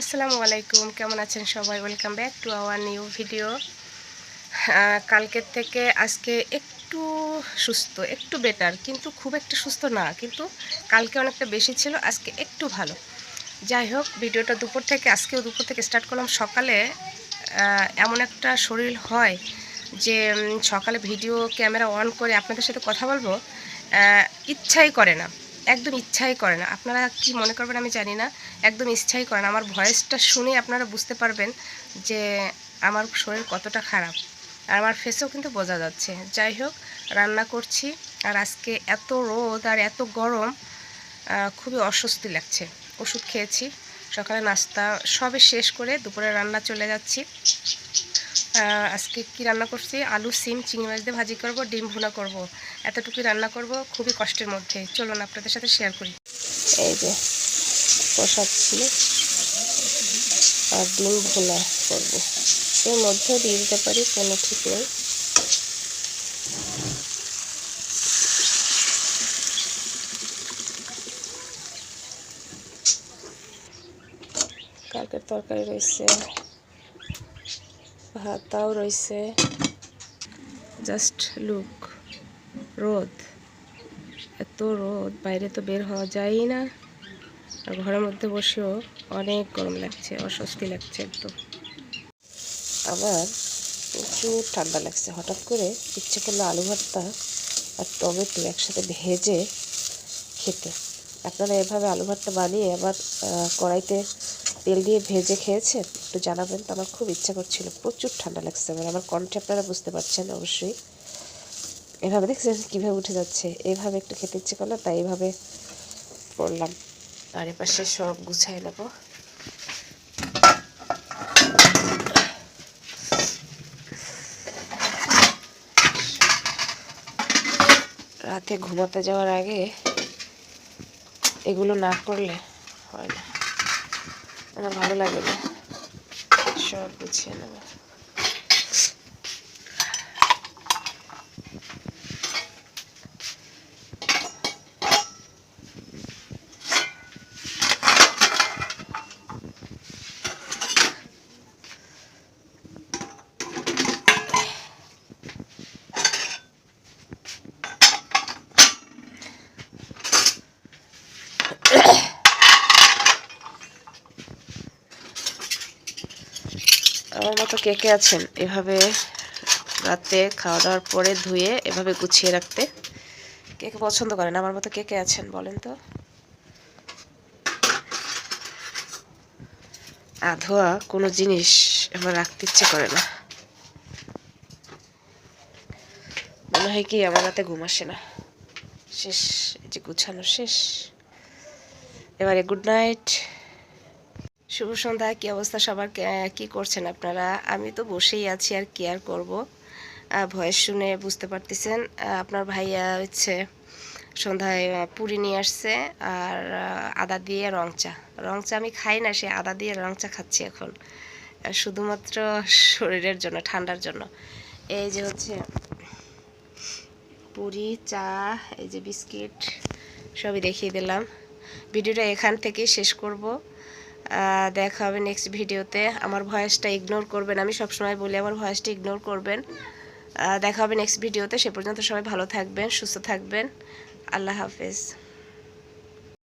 আসসালামু আলাইকুম, কেমন আছেন সবাই? Welcome back to our new video কালকের থেকে আজকে একটু সুস্থ, একটু বেটার কিন্তু খুব একটা সুস্থ না, কিন্তু কালকে অনেকটা বেশি ছিল, আজকে একটু ভালো। যাই হোক, ভিডিওটা দুপুর থেকে, আজকেও দুপুর থেকে স্টার্ট করলাম। সকালে এমন একটা শরীর হয় যে সকালে ভিডিও ক্যামেরা অন করে আপনাদের সাথে কথা বলব ইচ্ছাই করে না। একদম ইচ্ছাই করে না। আপনারা কি মনে করবেন আমি জানি না। একদম ইচ্ছাই করে না। আমার ভয়েসটা শুনে আপনারা বুঝতে পারবেন যে আমার শরীর কতটা খারাপ। আর আমার ফেসেও কিন্তু বোঝা যাচ্ছে। যাই হোক, রান্না করছি আর আজকে এত রোদ আর এত গরম খুবই অস্বস্তি লাগছে। ওষুধ খেয়েছি, সকালে নাস্তা সবে শেষ করে দুপুরে রান্না চলে যাচ্ছি। আজকে কি রান্না করছি? আলু, সিম, চিংড়ি মাছ দিয়ে ভাজি করব, ডিম ভুনা করব। এতটুকুই রান্না করব, খুবই কষ্টের মধ্যে। চলুন, আপনাদের সাথে শেয়ার করি। এই যে, কষাচ্ছি আর ডিম ভুনা করব। এর মধ্যে দিয়ে দিতে পারি, কোনো ঠিক নেই। কালকের তরকারি রয়েছে। ভাতাও রয়েছে। জাস্ট লুক রোদ। এত রোদ, বাইরে তো বের হওয়া যায়ই না। আর ঘরের মধ্যে বসেও অনেক গরম লাগছে, অস্বস্তি লাগছে একদম। আবার প্রচুর ঠান্ডা লাগছে। হঠাৎ করে ইচ্ছে করল আলু ভর্তা আর টমেটো একসাথে ভেজে খেতে। আপনারা এভাবে আলু ভর্তা বানিয়ে আবার কড়াইতে তেল দিয়ে ভেজে খেয়েছেন? একটু জানাবেন তো, আমার খুব ইচ্ছা করছিল। প্রচুর ঠান্ডা লাগছে আমার আমার কণ্ঠে আপনারা বুঝতে পারছেন অবশ্যই। এভাবে দেখছেন কীভাবে উঠে যাচ্ছে? এইভাবে একটু খেতে ইচ্ছে করল, তাই এইভাবে করলাম। আর এপাশে সব গুছাই নেব। রাতে ঘুমাতে যাওয়ার আগে এগুলো না করলে হয় না। আমার ভালো লাগে না। সব গুছিয়ে নেব। আমার মতো কে কে আছেন? এভাবে রাতে খাওয়া দাওয়ার পরে ধুয়ে এভাবে গুছিয়ে রাখতে কে কে পছন্দ করেন? আমার মতো কে কে আছেন বলেন তো? আধোয়া কোনো জিনিস আমার রাখতে ইচ্ছে করে না। মনে হয় কি আমার রাতে ঘুম আসে না। শেষ যে গুছানো শেষ। এবারে গুড নাইট। শুভ সন্ধ্যা, কী অবস্থা সবার? কে- করছেন আপনারা? আমি তো বসেই আছি আর কি আর করব? ভয়েস শুনে বুঝতে পারতেছেন। আপনার ভাইয়া হচ্ছে সন্ধ্যায় পুরি নিয়ে আসছে আর আদা দিয়ে রং চা। রং চা আমি খাই না, সে আদা দিয়ে রং চা খাচ্ছি এখন। শুধুমাত্র শরীরের জন্য, ঠান্ডার জন্য। এই যে হচ্ছে পুরি, চা, এই যে বিস্কিট, সবই দেখিয়ে দিলাম। ভিডিওটা এখান থেকেই শেষ করব। দেখা হবে নেক্সট ভিডিওতে আমার ভয়েসটা ইগনোর করবেন। আমি সবসময় বলি আমার ভয়েসটা ইগনোর করবেন। দেখা হবে নেক্সট ভিডিওতে সে পর্যন্ত সবাই ভালো থাকবেন, সুস্থ থাকবেন। আল্লাহ হাফেজ।